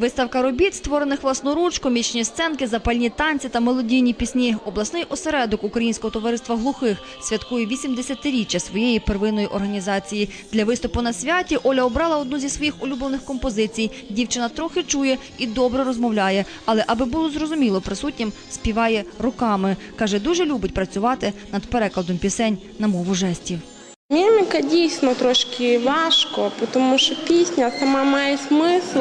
Виставка робіт, створених власноруч, комічні сценки, запальні танці та мелодійні пісні. Обласний осередок Українського товариства глухих святкує 80-річчя своєї первинної організації. Для виступу на святі Оля обрала одну зі своїх улюблених композицій. Дівчина трохи чує і добре розмовляє, але аби було зрозуміло присутнім, співає руками. Каже, дуже любить працювати над перекладом пісень на мову жестів. Міміка дійсно трошки важко, тому що пісня сама має смисл,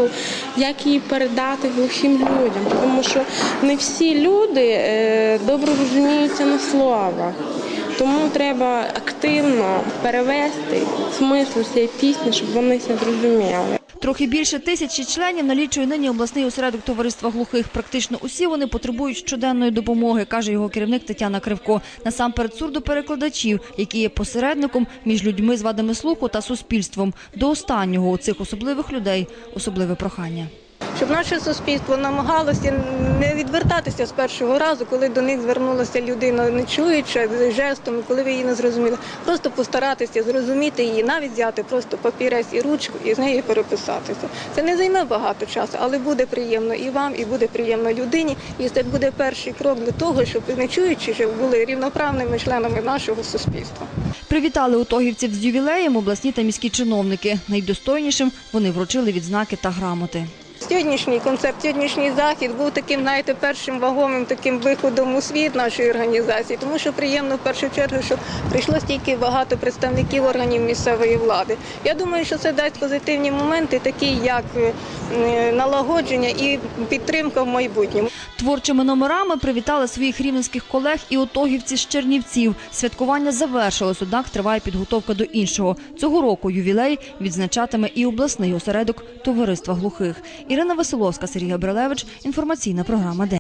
як її передати глухим людям. Тому що не всі люди е, добре розуміються на словах. Тому треба активно перевести смисл цієї пісні, щоб вони це зрозуміли. Трохи більше тисячі членів налічує нині обласний осередок товариства глухих. Практично усі вони потребують щоденної допомоги, каже його керівник Тетяна Кривко. Насамперед сурдоперекладачів, які є посередником між людьми з вадами слуху та суспільством. До останнього у цих особливих людей особливе прохання. Щоб наше суспільство намагалося не відвертатися з першого разу, коли до них звернулася людина не чуюча з жестом, коли ви її не зрозуміли. Просто постаратися зрозуміти її, навіть взяти просто папірець і ручку і з нею переписатися. Це не займе багато часу, але буде приємно і вам, і буде приємно людині. І це буде перший крок до того, щоб не чуючі щоб були рівноправними членами нашого суспільства. Привітали утогівців з ювілеєм обласні та міські чиновники. Найдостойнішим вони вручили відзнаки та грамоти. Сьогоднішній концерт, сьогоднішній захід був таким, знаєте, першим вагомим таким виходом у світ нашої організації, тому що приємно в першу чергу, що прийшло стільки багато представників органів місцевої влади. Я думаю, що це дасть позитивні моменти, такі як е, налагодження і підтримка в майбутньому. Творчими номерами привітали своїх рівненських колег і отогівці з Чернівців. Святкування завершилось, однак триває підготовка до іншого. Цього року ювілей відзначатиме і обласний осередок товариства глухих. Ірина Василовська, Сергій Бралевич. Інформаційна програма День.